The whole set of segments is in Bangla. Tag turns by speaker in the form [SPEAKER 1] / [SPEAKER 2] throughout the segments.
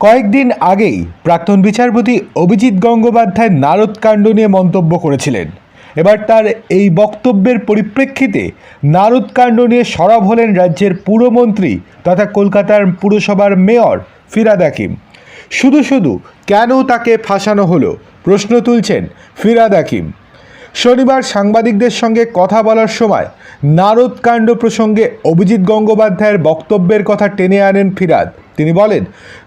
[SPEAKER 1] কয়েকদিন আগেই প্রাক্তন বিচারপতি অভিজিৎ গঙ্গোপাধ্যায় নারদ কাণ্ড নিয়ে মন্তব্য করেছিলেন। এবার তার এই বক্তব্যের পরিপ্রেক্ষিতে নারদ কাণ্ড নিয়ে সরব হলেন রাজ্যের পুরমন্ত্রী তথা কলকাতার পুরসভার মেয়র ফিরাদ হাকিম। শুধু শুধু কেন তাকে ফাঁসানো হলো? প্রশ্ন তুলছেন ফিরাদ হাকিম। শনিবার সাংবাদিকদের সঙ্গে কথা বলার সময় নারদ কাণ্ড প্রসঙ্গে অভিজিৎ গঙ্গোপাধ্যায়ের বক্তব্যের কথা টেনে আনেন ফিরাদ। তিনি বলেন,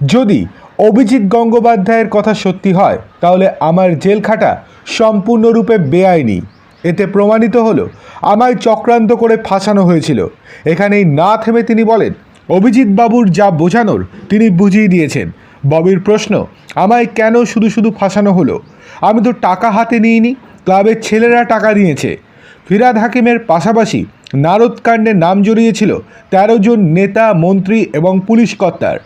[SPEAKER 1] যদি অভিজিৎ গঙ্গোপাধ্যায়ের কথা সত্যি হয়, তাহলে আমার জেল খাটা সম্পূর্ণরূপে বেআইনি। এতে প্রমাণিত হলো, আমায় চক্রান্ত করে ফাঁসানো হয়েছিল। এখানেই না থেমে তিনি বলেন, অভিজিৎ বাবুর যা বোঝানোর, তিনি বুঝিয়ে দিয়েছেন। ববির প্রশ্ন, আমায় কেন শুধু শুধু ফাঁসানো হলো? আমি তো টাকা হাতে নিইনি। ক্লাবের ছেলেরা টাকা নিয়েছে। ফিরাদ হাকিমের পাশাপাশি নারদকাণ্ডে নাম জড়িয়েছিল তেরো জন নেতা, মন্ত্রী এবং পুলিশ কর্তার।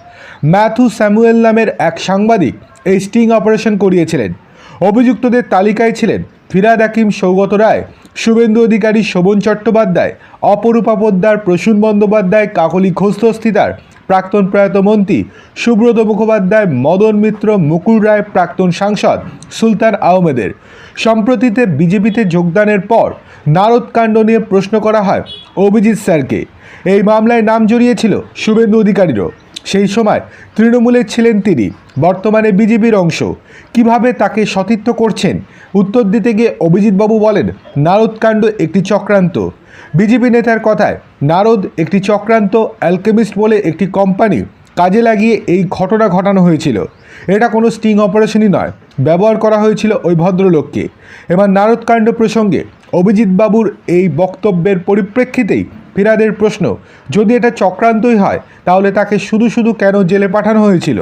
[SPEAKER 1] ম্যাথু স্যামুয়েল নামের এক সাংবাদিক এই স্টিং অপারেশন করিয়েছিলেন। অভিযুক্তদের তালিকায় ছিলেন ফিরাদ হাকিম সৌগত রায়, শুভেন্দু অধিকারী শোভন চট্টোপাধ্যায়, অপরূপা পোদ্দার প্রসূন বন্দ্যোপাধ্যায়, কাকলি ঘোষদস্তিদার প্রাক্তন প্রয়াত মন্ত্রী সুব্রত মুখোপাধ্যায়, মদন মিত্র, মুকুল রায়, প্রাক্তন সাংসদ সুলতান আহমেদের। সম্প্রতিতে বিজেপিতে যোগদানের পর নারদকাণ্ড নিয়ে প্রশ্ন করা হয় অভিজিৎ স্যারকে। এই মামলায় নাম জড়িয়েছিল শুভেন্দু অধিকারীরও। সেই সময় তৃণমূলের ছিলেন তিনি, বর্তমানে বিজেপির অংশ। কীভাবে তাকে সতীর্থ করছেন? উত্তর দিতে গিয়ে অভিজিৎবাবু বলেন নারদকাণ্ড একটি চক্রান্ত। বিজেপি নেতার কথায় নারদ একটি চক্রান্ত অ্যালকেমিস্ট বলে একটি কোম্পানি কাজে লাগিয়ে এই ঘটনা ঘটানো হয়েছিল। এটা কোনো স্টিং অপারেশনই নয়, ব্যবহার করা হয়েছিল ওই ভদ্রলোককে। এবার নারদকাণ্ড প্রসঙ্গে অভিজিৎ বাবুর এই বক্তব্যের পরিপ্রেক্ষিতেই ফিরাদের প্রশ্ন, যদি এটা চক্রান্তই হয়, তাহলে তাকে শুধু শুধু কেন জেলে পাঠানো হয়েছিল?